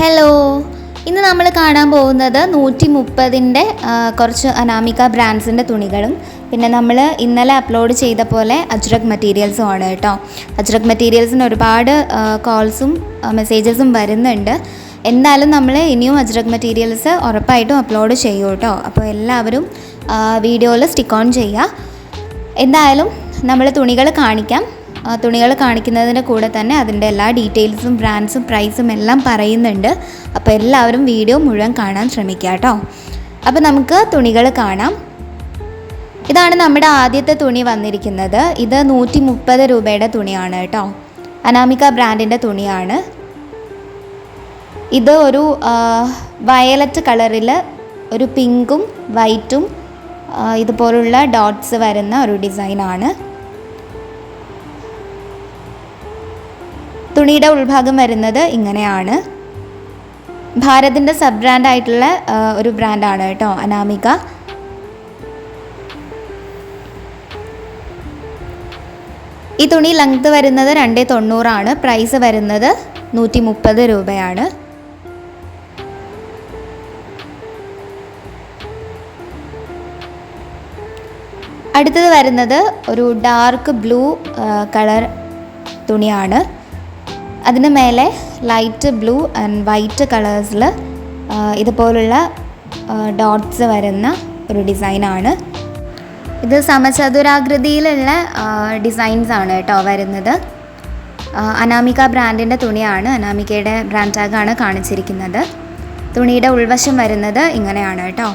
Hello ഇന്ന് നമ്മൾ കാണാൻ പോകുന്നത് നൂറ്റി മുപ്പതിന്റെ കുറച്ച് അനാമിക ബ്രാൻഡ്സിന്റെ തുണികളും. പിന്നെ നമ്മൾ ഇന്നലെ അപ്ലോഡ് ചെയ്ത പോലെ അജ്രക് മെറ്റീരിയൽസും ആണ് കേട്ടോ. അജ്രക് മെറ്റീരിയൽസിന് ഒരുപാട് കോൾസും മെസ്സേജസും വരുന്നുണ്ട്. എന്തായാലും നമ്മൾ ഇനിയും അജ്രക് മെറ്റീരിയൽസ് ഉറപ്പായിട്ടും അപ്ലോഡ് ചെയ്യും കേട്ടോ. അപ്പോൾ എല്ലാവരും വീഡിയോയിൽ സ്റ്റിക്ക് ഓൺ ചെയ്യുക. എന്തായാലും നമ്മൾ തുണികൾ കാണിക്കാം. തുണികൾ കാണിക്കുന്നതിന്റെ കൂടെ തന്നെ അതിന്റെ എല്ലാ ഡീറ്റെയിൽസും ബ്രാൻഡ്സും പ്രൈസും എല്ലാം പറയുന്നുണ്ട്. അപ്പോൾ എല്ലാവരും വീഡിയോ മുഴുവൻ കാണാൻ ശ്രമിക്കുക കേട്ടോ. അപ്പോൾ നമുക്ക് തുണികൾ കാണാം. ഇതാണ് നമ്മുടെ ആദ്യത്തെ തുണി വന്നിരിക്കുന്നത്. ഇത് നൂറ്റി മുപ്പത് രൂപയുടെ തുണിയാണ് കേട്ടോ. അനാമിക ബ്രാൻഡിന്റെ തുണിയാണ്. ഇത് ഒരു വയലറ്റ് കളറിൽ ഒരു പിങ്കും വൈറ്റും ഇതുപോലുള്ള ഡോട്ട്സ് വരുന്ന ഒരു ഡിസൈനാണ്. തുണിയുടെ ഉൾഭാഗം വരുന്നത് ഇങ്ങനെയാണ്. ഭാരതിന്റെ സബ് ബ്രാൻഡായിട്ടുള്ള ഒരു ബ്രാൻഡാണ് കേട്ടോ അനാമിക. ഈ തുണി ലെങ്ത് വരുന്നത് രണ്ട് തൊണ്ണൂറാണ് പ്രൈസ് വരുന്നത് നൂറ്റി മുപ്പത് രൂപയാണ്. അടുത്തത് വരുന്നത് ഒരു ഡാർക്ക് ബ്ലൂ കളർ തുണിയാണ്. അതിന് മേലെ ലൈറ്റ് ബ്ലൂ ആൻഡ് വൈറ്റ് കളേഴ്സിൽ ഇതുപോലുള്ള ഡോട്ട്സ് വരുന്ന ഒരു ഡിസൈനാണ് ഇത് സമചതുരാകൃതിയിലുള്ള ഡിസൈൻസ് ആണ് കേട്ടോ വരുന്നത്. അനാമിക ബ്രാൻഡിന്റെ തുണിയാണ് അനാമികയുടെ ബ്രാൻഡ് ടാഗാണ് കാണിച്ചിരിക്കുന്നത്. തുണിയുടെ ഉൾവശം വരുന്നത് ഇങ്ങനെയാണ് കേട്ടോ.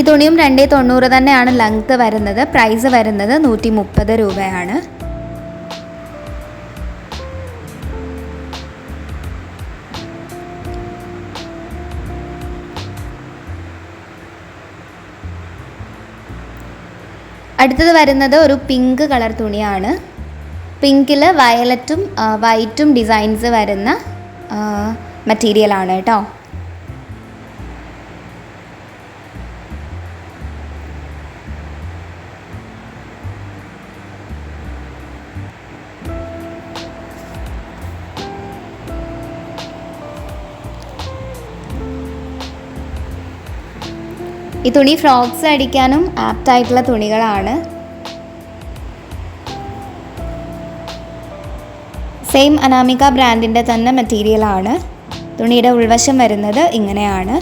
ഈ തുണിയും രണ്ടേ തൊണ്ണൂറ് തന്നെയാണ് ലെങ്ത്ത് വരുന്നത്. പ്രൈസ് വരുന്നത് നൂറ്റി മുപ്പത് രൂപയാണ്. അടുത്തത് വരുന്നത് ഒരു പിങ്ക് കളർ തുണിയാണ്. പിങ്കിൽ വയലറ്റും വൈറ്റും ഡിസൈൻസ് വരുന്ന മെറ്റീരിയലാണ് കേട്ടോ. ഈ തുണി ഫ്രോക്സ് അടിക്കാനും ആപ്റ്റായിട്ടുള്ള തുണികളാണ്. സെയിം അനാമിക ബ്രാൻഡിന്റെ തന്നെ മെറ്റീരിയലാണ് തുണിയുടെ ഉൾവശം വരുന്നത് ഇങ്ങനെയാണ്.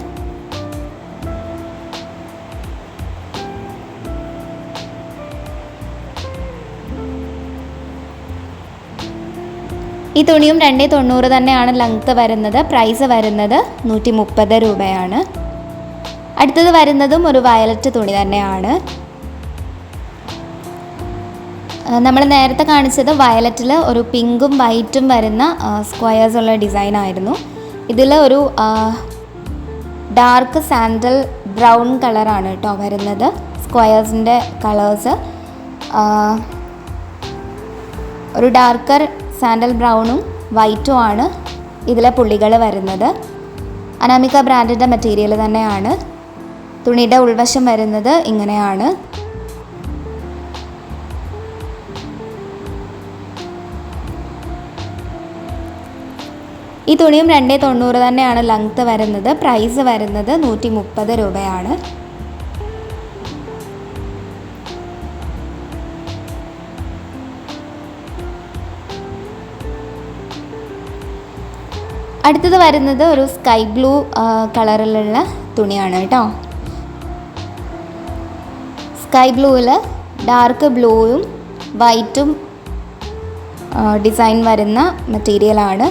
ഈ തുണിയും രണ്ടേ തൊണ്ണൂറ് തന്നെയാണ് ലെങ്ത്ത് വരുന്നത്. പ്രൈസ് വരുന്നത് നൂറ്റി മുപ്പത് രൂപയാണ്. അടുത്തത് വരുന്നതും ഒരു വയലറ്റ് തുണി തന്നെയാണ്. നമ്മൾ നേരത്തെ കാണിച്ചത് വയലറ്റിൽ ഒരു പിങ്കും വൈറ്റും വരുന്ന സ്ക്വയേഴ്സ് ഉള്ള ഡിസൈൻ ആയിരുന്നു. ഇതിൽ ഒരു ഡാർക്ക് സാൻഡൽ ബ്രൗൺ കളറാണ് കേട്ടോ വരുന്നത്. സ്ക്വയേഴ്സിന്റെ കളേഴ്സ് ഒരു ഡാർക്കർ സാൻഡൽ ബ്രൗണും വൈറ്റും ആണ് ഇതിലെ പുള്ളികൾ വരുന്നത്. അനാമിക ബ്രാൻഡിന്റെ മെറ്റീരിയൽ തന്നെയാണ്. തുണിയുടെ ഉൾവശം വരുന്നത് ഇങ്ങനെയാണ്. ഈ തുണിയും രണ്ടേ തൊണ്ണൂറ് തന്നെയാണ് ലെങ്ത്ത് വരുന്നത്. പ്രൈസ് വരുന്നത് നൂറ്റി മുപ്പത് രൂപയാണ്. അടുത്തത് വരുന്നത് ഒരു സ്കൈ ബ്ലൂ കളറിലുള്ള തുണിയാണ് കേട്ടോ. സ്കൈ ബ്ലൂവിൽ ഡാർക്ക് ബ്ലൂവും വൈറ്റും ഡിസൈൻ വരുന്ന മെറ്റീരിയലാണ്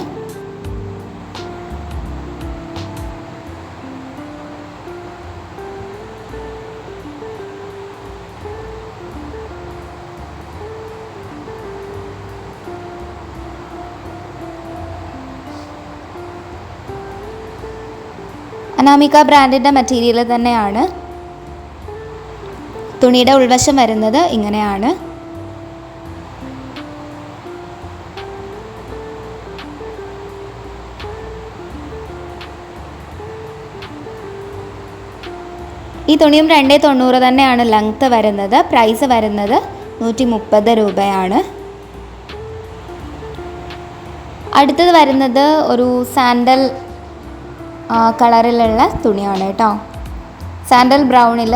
അനാമിക ബ്രാൻഡിന്റെ മെറ്റീരിയൽ തന്നെയാണ്. തുണിയുടെ ഉൾവശം വരുന്നത് ഇങ്ങനെയാണ്. ഈ തുണിയും രണ്ടേ തൊണ്ണൂറ് തന്നെയാണ് ലെങ്ത്ത് വരുന്നത്. പ്രൈസ് വരുന്നത് നൂറ്റി മുപ്പത് രൂപയാണ്. അടുത്തത് വരുന്നത് ഒരു സാൻഡൽ കളറിലുള്ള തുണിയാണ് കേട്ടോ. സാൻഡൽ ബ്രൗണിൽ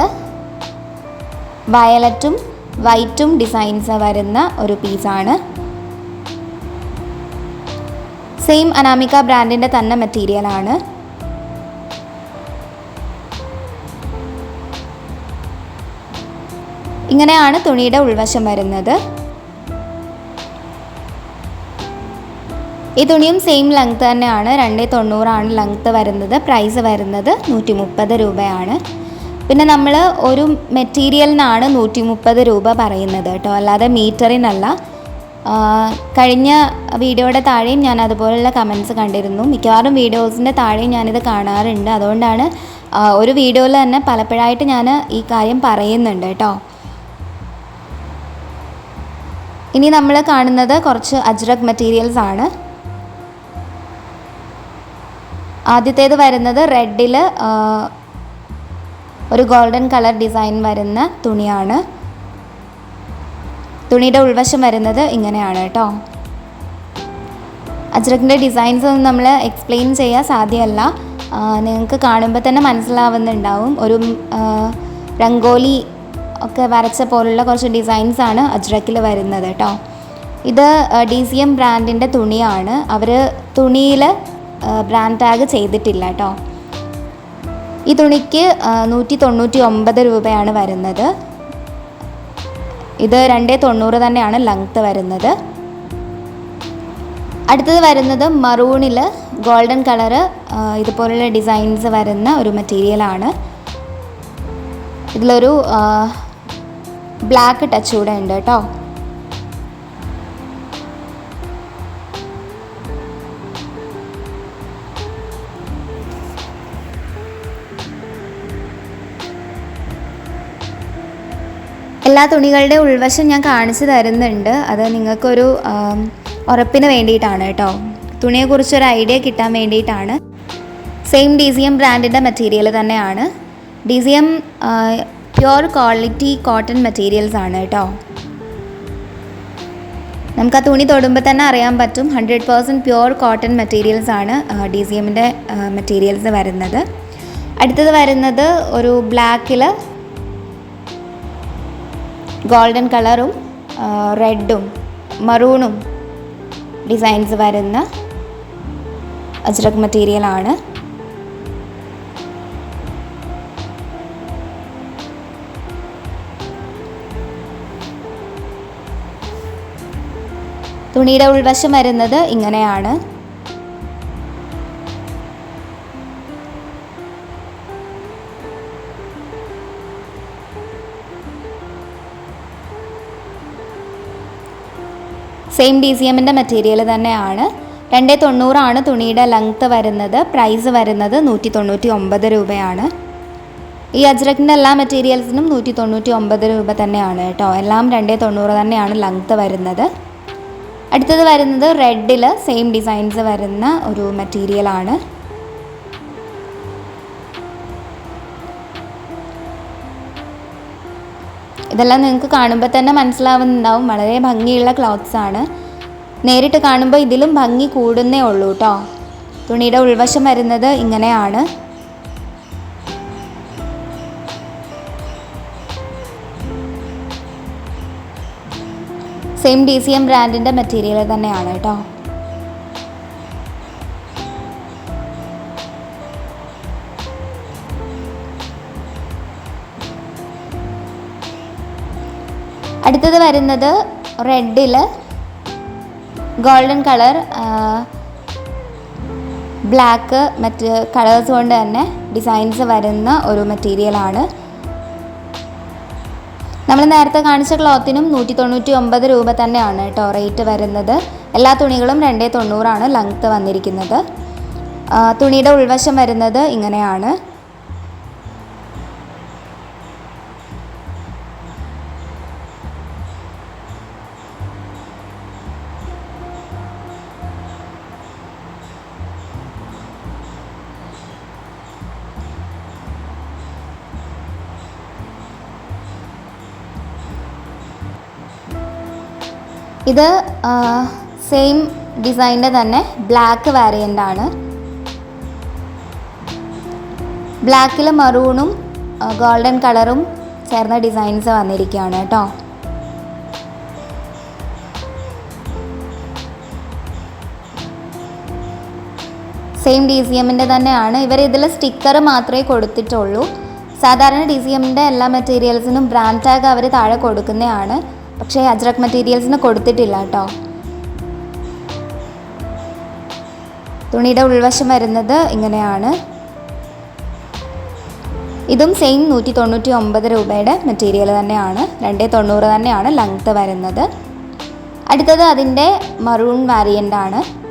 വയലറ്റും വൈറ്റും ഡിസൈൻസ് വരുന്ന ഒരു പീസാണ്. സെയിം അനാമിക ബ്രാൻഡിന്റെ തന്നെ മെറ്റീരിയലാണ് ഇങ്ങനെയാണ് തുണിയുടെ ഉൾവശം വരുന്നത്. ഈ തുണിയും സെയിം ലെങ്ത് തന്നെയാണ്. രണ്ടേ തൊണ്ണൂറാണ് ലെങ്ത് വരുന്നത്. പ്രൈസ് വരുന്നത് നൂറ്റി മുപ്പത് രൂപയാണ്. പിന്നെ നമ്മൾ ഒരു മെറ്റീരിയലിനാണ് നൂറ്റി മുപ്പത് രൂപ പറയുന്നത് കേട്ടോ. അല്ലാതെ മീറ്ററിനല്ല. കഴിഞ്ഞ വീഡിയോയുടെ താഴെയും ഞാൻ അതുപോലെയുള്ള കമൻസ് കണ്ടിരുന്നു. മിക്കവാറും വീഡിയോസിന്റെ താഴെയും ഞാനിത് കാണാറുണ്ട്. അതുകൊണ്ടാണ് ഒരു വീഡിയോയിൽ തന്നെ പലപ്പോഴായിട്ട് ഞാൻ ഈ കാര്യം പറയുന്നുണ്ട് കേട്ടോ. ഇനി നമ്മൾ കാണുന്നത് കുറച്ച് അജ്രക് മെറ്റീരിയൽസ് ആണ്. ആദ്യത്തേത് വരുന്നത് റെഡിൽ ഒരു ഗോൾഡൻ കളർ ഡിസൈൻ വരുന്ന തുണിയാണ്. തുണിയുടെ ഉൾവശം വരുന്നത് ഇങ്ങനെയാണ് കേട്ടോ. അജ്രക്കിന്റെ ഡിസൈൻസ് ഒന്നും നമ്മൾ എക്സ്പ്ലെയിൻ ചെയ്യാൻ സാധ്യമല്ല. നിങ്ങൾക്ക് കാണുമ്പോൾ തന്നെ മനസ്സിലാവുന്നുണ്ടാവും. ഒരു രംഗോലി ഒക്കെ വരച്ച പോലുള്ള കുറച്ച് ഡിസൈൻസ് ആണ് അജ്രക്കിൽ വരുന്നത് കേട്ടോ. ഇത് ഡി സി എം ബ്രാൻഡിന്റെ തുണിയാണ്. അവർ തുണിയിൽ ബ്രാൻഡ് ടാഗ് ചെയ്തിട്ടില്ല കേട്ടോ. ഈ തുണിക്ക് നൂറ്റി തൊണ്ണൂറ്റി ഒമ്പത് രൂപയാണ് വരുന്നത്. ഇത് രണ്ടേ തൊണ്ണൂറ് തന്നെയാണ് ലെങ്ത്ത് വരുന്നത്. അടുത്തത് വരുന്നത് മറൂണിൽ ഗോൾഡൻ കളറ് ഇതുപോലുള്ള ഡിസൈൻസ് വരുന്ന ഒരു മെറ്റീരിയലാണ് ഇതിലൊരു ബ്ലാക്ക് ടച്ച് കൂടെ ഉണ്ട് കേട്ടോ. എല്ലാ തുണികളുടെ ഉൾവശം ഞാൻ കാണിച്ചു തരുന്നുണ്ട്. അത് നിങ്ങൾക്കൊരു ഉറപ്പിന് വേണ്ടിയിട്ടാണ് കേട്ടോ. തുണിയെക്കുറിച്ചൊരു ഐഡിയ കിട്ടാൻ വേണ്ടിയിട്ടാണ്. സെയിം ഡി സി എം ബ്രാൻഡിന്റെ മെറ്റീരിയൽ തന്നെയാണ്. D C M pure quality cotton materials ആണ് കേട്ടോ. നമുക്ക് ആ തുണി തൊടുമ്പോൾ തന്നെ അറിയാൻ പറ്റും. Hundred percent pure cotton materials ആണ് ഡി സി എമ്മിന്റെ മെറ്റീരിയൽസ് വരുന്നത്. അടുത്തത് വരുന്നത് ഒരു ബ്ലാക്കിൽ ഗോൾഡൻ കളറും റെഡും മറൂണും ഡിസൈൻസ് വരുന്ന അജ്രക് മെറ്റീരിയലാണ് തുണിയുടെ ഉൾവശം വരുന്നത് ഇങ്ങനെയാണ്. സെയിം ഡി സി എമ്മിന്റെ മെറ്റീരിയൽ തന്നെയാണ്. രണ്ടേ തൊണ്ണൂറാണ് തുണിയുടെ ലെങ്ത്ത് വരുന്നത്. പ്രൈസ് വരുന്നത് നൂറ്റി തൊണ്ണൂറ്റി ഒമ്പത് രൂപയാണ്. ഈ അജ്രക്കിന്റെ എല്ലാ മെറ്റീരിയൽസിനും നൂറ്റി തൊണ്ണൂറ്റി ഒമ്പത് രൂപ തന്നെയാണ് കേട്ടോ. എല്ലാം രണ്ടേ തൊണ്ണൂറ് തന്നെയാണ് ലെങ്ത്ത് വരുന്നത്. അടുത്തത് വരുന്നത് റെഡിൽ സെയിം ഡിസൈൻസ് വരുന്ന ഒരു മെറ്റീരിയലാണ് ഇതെല്ലാം നിങ്ങൾക്ക് കാണുമ്പോൾ തന്നെ മനസ്സിലാവുന്നുണ്ടാവും. വളരെ ഭംഗിയുള്ള ക്ലോത്ത്സ് ആണ്. നേരിട്ട് കാണുമ്പോൾ ഇതിലും ഭംഗി കൂടുന്നേ ഉള്ളൂ കേട്ടോ തുണിയുടെ ഉൾവശം വരുന്നത് ഇങ്ങനെയാണ്. സെയിം ഡി സി എം ബ്രാൻഡിന്റെ മെറ്റീരിയൽ തന്നെയാണ് കേട്ടോ അടുത്തത് വരുന്നത് റെഡിൽ ഗോൾഡൻ കളർ ബ്ലാക്ക് മറ്റ് കളേഴ്സ് കൊണ്ട് തന്നെ ഡിസൈൻസ് വരുന്ന ഒരു മെറ്റീരിയലാണ് നമ്മൾ നേരത്തെ കാണിച്ച ക്ലോത്തിനും നൂറ്റി തൊണ്ണൂറ്റി ഒമ്പത് രൂപ തന്നെയാണ് കേട്ടോ റേറ്റ് വരുന്നത്. എല്ലാ തുണികളും രണ്ടേ തൊണ്ണൂറാണ് ലെങ്ത്ത് വന്നിരിക്കുന്നത്. തുണിയുടെ ഉൾവശം വരുന്നത് ഇങ്ങനെയാണ്. ഇത് സെയിം ഡിസൈന്റെ തന്നെ ബ്ലാക്ക് വേരിയന്റ് ആണ്. ബ്ലാക്കിൽ മറൂണും ഗോൾഡൻ കളറും ചേർന്ന ഡിസൈൻസ് വന്നിരിക്കുകയാണ് കേട്ടോ. സെയിം ഡി സി എമ്മിന്റെ തന്നെയാണ്. ഇവർ ഇതിൽ സ്റ്റിക്കർ മാത്രമേ കൊടുത്തിട്ടുള്ളൂ. സാധാരണ ഡി സി എമ്മിന്റെ എല്ലാ മെറ്റീരിയൽസിനും ബ്രാൻഡ് ടാഗ് അവർ താഴെ കൊടുക്കുന്നതാണ്. പക്ഷേ അജ്രക് മെറ്റീരിയൽസിന് കൊടുത്തിട്ടില്ല കേട്ടോ. തുണിയുടെ ഉൾവശം വരുന്നത് ഇങ്ങനെയാണ്. ഇതും സെയിം നൂറ്റി തൊണ്ണൂറ്റി ഒമ്പത് രൂപയുടെ മെറ്റീരിയൽ തന്നെയാണ്. രണ്ടേ തൊണ്ണൂറ് തന്നെയാണ് ലെങ്ത്ത് വരുന്നത്. അടുത്തത് അതിന്റെ മറൂൺ വാരിയന്റ് ആണ്.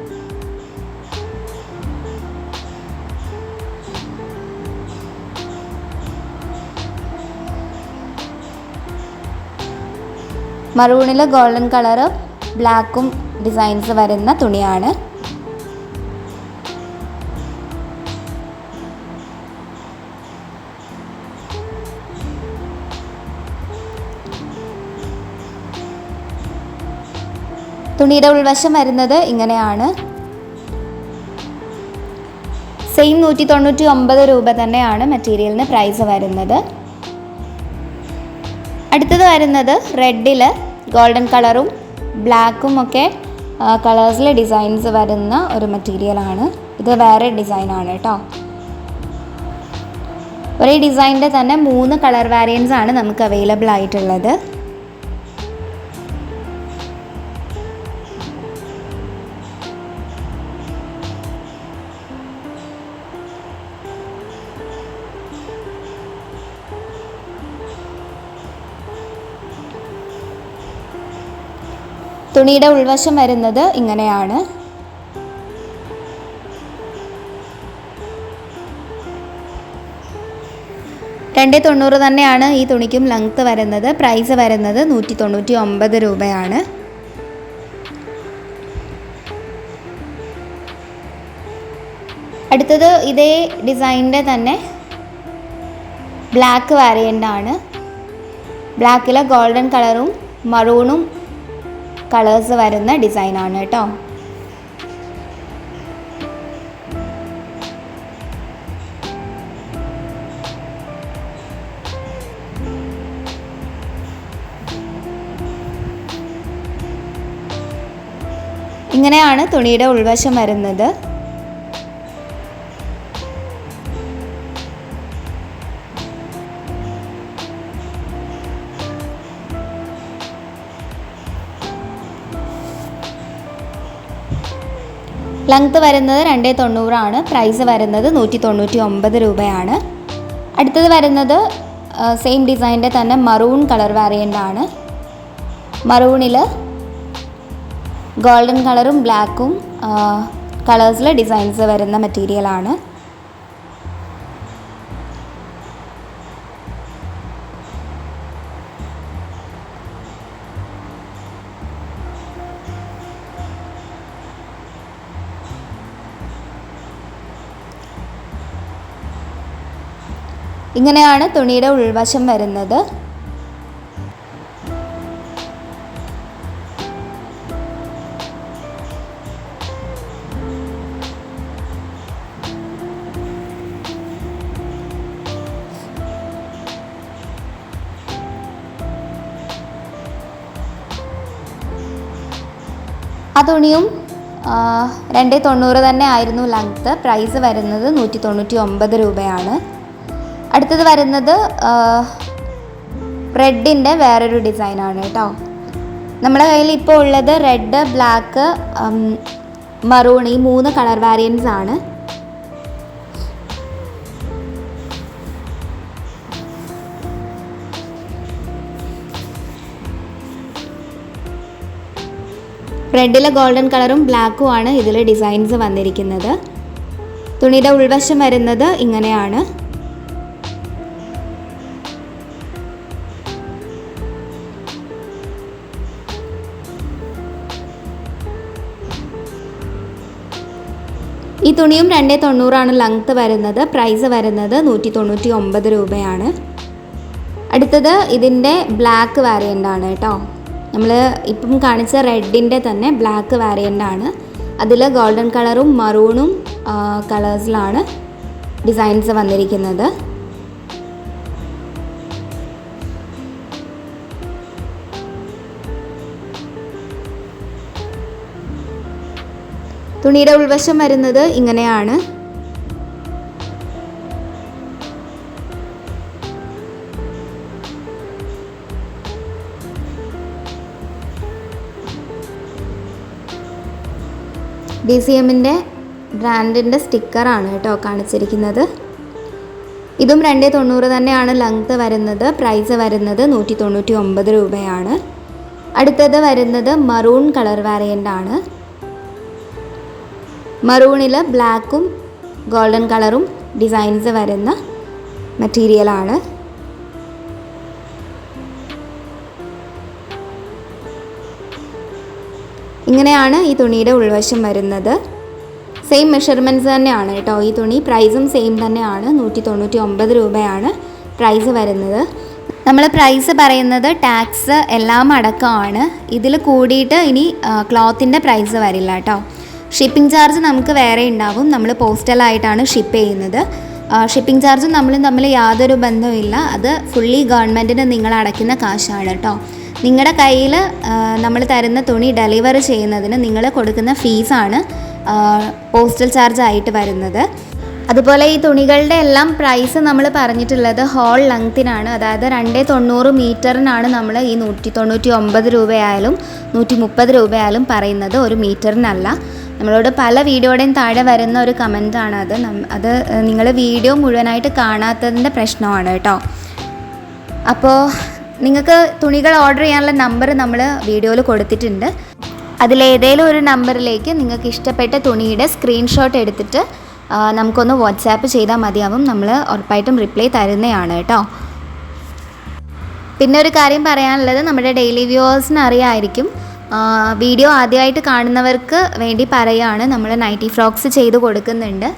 മറൂണിൽ ഗോൾഡൻ കളറ് ബ്ലാക്കും ഡിസൈൻസ് വരുന്ന തുണിയാണ്. തുണിയുടെ ഉൾവശം വരുന്നത് ഇങ്ങനെയാണ്. സെയിം നൂറ്റി തൊണ്ണൂറ്റി ഒമ്പത് രൂപ തന്നെയാണ് മെറ്റീരിയലിന് പ്രൈസ് വരുന്നത്. അടുത്തത് വരുന്നത് റെഡിൽ ഗോൾഡൻ കളറും ബ്ലാക്കും ഒക്കെ കളേഴ്സിൽ ഡിസൈൻസ് വരുന്ന ഒരു മെറ്റീരിയലാണ് ഇത് വേറെ ഡിസൈനാണ് കേട്ടോ ഒരേ ഡിസൈനിന്റെ തന്നെ മൂന്ന് കളർ വേരിയൻസ് ആണ് നമുക്ക് അവൈലബിൾ ആയിട്ടുള്ളത്. തുണിയുടെ ഉൾവശം വരുന്നത് ഇങ്ങനെയാണ്. രണ്ട് തൊണ്ണൂറ് തന്നെയാണ് ഈ തുണിക്കും ലെങ്ത്ത് വരുന്നത്. പ്രൈസ് വരുന്നത് നൂറ്റി തൊണ്ണൂറ്റി ഒമ്പത് രൂപയാണ്. അടുത്തത് ഇതേ ഡിസൈനിന്റെ തന്നെ ബ്ലാക്ക് വാരിയന്റ് ആണ്. ബ്ലാക്കിലെ ഗോൾഡൻ കളറും മറൂണും കളേഴ്സ് വരുന്ന ഡിസൈനാണ് കേട്ടോ. ഇങ്ങനെയാണ് തുണിയുടെ ഉൾവശം വരുന്നത്. ലെങ്ത്ത് വരുന്നത് രണ്ടേ തൊണ്ണൂറാണ്. പ്രൈസ് വരുന്നത് നൂറ്റി തൊണ്ണൂറ്റി ഒമ്പത് രൂപയാണ്. അടുത്തത് വരുന്നത് സെയിം ഡിസൈന്റെ തന്നെ മറൂൺ കളർ വേരിയന്റ് ആണ്. മറൂണിൽ ഗോൾഡൻ കളറും ബ്ലാക്കും കളേഴ്സിൽ ഡിസൈൻസ് വരുന്ന മെറ്റീരിയലാണ് ഇങ്ങനെയാണ് തുണിയുടെ ഉൾവശം വരുന്നത്. ആ തുണിയും രണ്ട് തൊണ്ണൂറ് തന്നെ ആയിരുന്നു ലെങ്ത്ത് പ്രൈസ് വരുന്നത് നൂറ്റി തൊണ്ണൂറ്റി ഒമ്പത് രൂപയാണ്. അടുത്തത് വരുന്നത് റെഡിന്റെ വേറൊരു ഡിസൈനാണ് കേട്ടോ. നമ്മുടെ കയ്യിൽ ഇപ്പോൾ ഉള്ളത് റെഡ് ബ്ലാക്ക് മറൂൺ ഈ മൂന്ന് കളർ വാരിയൻസ് ആണ്. റെഡിലെ ഗോൾഡൻ കളറും ബ്ലാക്കും ആണ് ഇതിൽ ഡിസൈൻസ് വന്നിരിക്കുന്നത്. തുണിയുടെ ഉൾവശം വരുന്നത് ഇങ്ങനെയാണ്. ഈ തുണിയും രണ്ടേ തൊണ്ണൂറാണ് ലെങ്ത്ത് വരുന്നത്. പ്രൈസ് വരുന്നത് നൂറ്റി തൊണ്ണൂറ്റി ഒമ്പത് രൂപയാണ്. അടുത്തത് ഇതിന്റെ ബ്ലാക്ക് ആണ് കേട്ടോ. നമ്മൾ ഇപ്പം കാണിച്ച റെഡിന്റെ തന്നെ ബ്ലാക്ക് ആണ്. അതിൽ ഗോൾഡൻ കളറും മറൂണും കളേഴ്സിലാണ് ഡിസൈൻസ് വന്നിരിക്കുന്നത്. തുണിയുടെ ഉൾവശം വരുന്നത് ഇങ്ങനെയാണ്. ഡി സി എമ്മിന്റെ ബ്രാൻഡിന്റെ സ്റ്റിക്കറാണ് കേട്ടോ കാണിച്ചിരിക്കുന്നത്. ഇതും രണ്ട് തൊണ്ണൂറ് തന്നെയാണ് ലെങ്ത് വരുന്നത്. പ്രൈസ് വരുന്നത് നൂറ്റി തൊണ്ണൂറ്റി ഒമ്പത് രൂപയാണ്. അടുത്തത് വരുന്നത് മറൂൺ കളർ വാരിയന്റ് ആണ്. മറൂണിൽ ബ്ലാക്കും ഗോൾഡൻ കളറും ഡിസൈൻസ് വരുന്ന മെറ്റീരിയലാണ്. ഇങ്ങനെയാണ് ഈ തുണിയുടെ ഉൾവശം വരുന്നത്. സെയിം മെഷർമെന്റ്സ് തന്നെയാണ് കേട്ടോ ഈ തുണി. പ്രൈസും സെയിം തന്നെയാണ്. നൂറ്റി തൊണ്ണൂറ്റി ഒമ്പത് രൂപയാണ് പ്രൈസ് വരുന്നത്. നമ്മൾ പ്രൈസ് പറയുന്നത് ടാക്സ് എല്ലാം അടക്കമാണ്. ഇതിൽ കൂടിയിട്ട് ഇനി ക്ലോത്തിന്റെ പ്രൈസ് വരില്ല കേട്ടോ. ഷിപ്പിംഗ് ചാർജ് നമുക്ക് വേറെ ഉണ്ടാവും. നമ്മൾ പോസ്റ്റലായിട്ടാണ് ഷിപ്പ് ചെയ്യുന്നത്. ഷിപ്പിംഗ് ചാർജും നമ്മളും തമ്മിൽ യാതൊരു ബന്ധവുമില്ല. അത് ഫുള്ളി ഗവൺമെന്റിന് നിങ്ങൾ അടയ്ക്കുന്ന കാശാണ് കേട്ടോ നിങ്ങളുടെ കയ്യിൽ നമ്മൾ തരുന്ന തുണി ഡെലിവർ ചെയ്യുന്നതിന് നിങ്ങൾ കൊടുക്കുന്ന ഫീസാണ് പോസ്റ്റൽ ചാർജ് ആയിട്ട് വരുന്നത്. അതുപോലെ ഈ തുണികളുടെ എല്ലാം പ്രൈസ് നമ്മൾ പറഞ്ഞിട്ടുള്ളത് ഹോൾ ലെങ്ത്തിനാണ് അതായത് രണ്ടേ തൊണ്ണൂറ് മീറ്ററിനാണ് നമ്മൾ ഈ നൂറ്റി തൊണ്ണൂറ്റി ഒമ്പത് രൂപയായാലും നൂറ്റി മുപ്പത് രൂപയായാലും പറയുന്നത് ഒരു മീറ്ററിനല്ല. നമ്മളോട് പല വീഡിയോയുടെയും താഴെ വരുന്ന ഒരു കമന്റാണ് അത്. അത് നിങ്ങൾ വീഡിയോ മുഴുവനായിട്ട് കാണാത്തതിന്റെ പ്രശ്നമാണ് കേട്ടോ. അപ്പോൾ നിങ്ങൾക്ക് തുണികൾ ഓർഡർ ചെയ്യാനുള്ള നമ്പർ നമ്മൾ വീഡിയോയിൽ കൊടുത്തിട്ടുണ്ട്. അതിലേതേലും ഒരു നമ്പറിലേക്ക് നിങ്ങൾക്ക് ഇഷ്ടപ്പെട്ട തുണിയുടെ സ്ക്രീൻഷോട്ട് എടുത്തിട്ട് നമുക്കൊന്ന് വാട്സാപ്പ് ചെയ്താൽ മതിയാവും. നമ്മൾ ഉറപ്പായിട്ടും റിപ്ലൈ തരുന്നതാണ് കേട്ടോ. പിന്നെ ഒരു കാര്യം പറയാനുള്ളത് നമ്മുടെ ഡെയിലി വ്യൂവേഴ്സിന് അറിയാമായിരിക്കും വീഡിയോ ആദ്യമായിട്ട് കാണുന്നവർക്ക് വേണ്ടി പറയുകയാണ്. നമ്മൾ നൈറ്റി ഫ്രോക്സ് ചെയ്ത് കൊടുക്കുന്നുണ്ട്.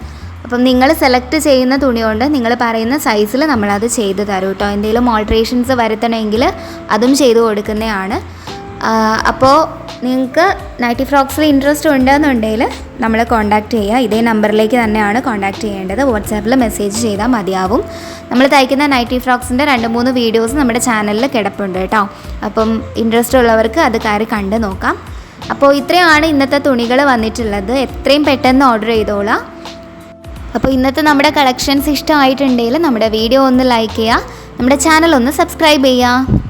അപ്പം നിങ്ങൾ സെലക്ട് ചെയ്യുന്ന തുണി കൊണ്ട് നിങ്ങൾ പറയുന്ന സൈസിൽ നമ്മളത് ചെയ്ത് തരും കേട്ടോ. എന്തെങ്കിലും ഓൾട്രേഷൻസ് വരുത്തണമെങ്കിൽ അതും ചെയ്ത് കൊടുക്കുന്നതാണ്. അപ്പോൾ നിങ്ങൾക്ക് നൈറ്റി ഫ്രോക്സിൽ ഇൻട്രസ്റ്റ് ഉണ്ടെന്നുണ്ടെങ്കിൽ നമ്മളെ കോൺടാക്ട് ചെയ്യുക. ഇതേ നമ്പറിലേക്ക് തന്നെയാണ് കോൺടാക്ട് ചെയ്യേണ്ടത്. വാട്സാപ്പിൽ മെസ്സേജ് ചെയ്താൽ മതിയാവും. നമ്മൾ തയ്ക്കുന്ന നൈറ്റി ഫ്രോക്സിന്റെ രണ്ട് മൂന്ന് വീഡിയോസ് നമ്മുടെ ചാനലിൽ കിടപ്പുണ്ട് കേട്ടോ. അപ്പം ഇൻട്രസ്റ്റ് ഉള്ളവർക്ക് അത് കയറി കണ്ട് നോക്കാം. അപ്പോൾ ഇത്രയാണ് ഇന്നത്തെ തുണികൾ വന്നിട്ടുള്ളത്. എത്രയും പെട്ടെന്ന് ഓർഡർ ചെയ്തോളാം. അപ്പോൾ ഇന്നത്തെ നമ്മുടെ കളക്ഷൻസ് ഇഷ്ടമായിട്ടുണ്ടെങ്കിൽ നമ്മുടെ വീഡിയോ ഒന്ന് ലൈക്ക് ചെയ്യുക. നമ്മുടെ ചാനൽ ഒന്ന് സബ്സ്ക്രൈബ് ചെയ്യുക.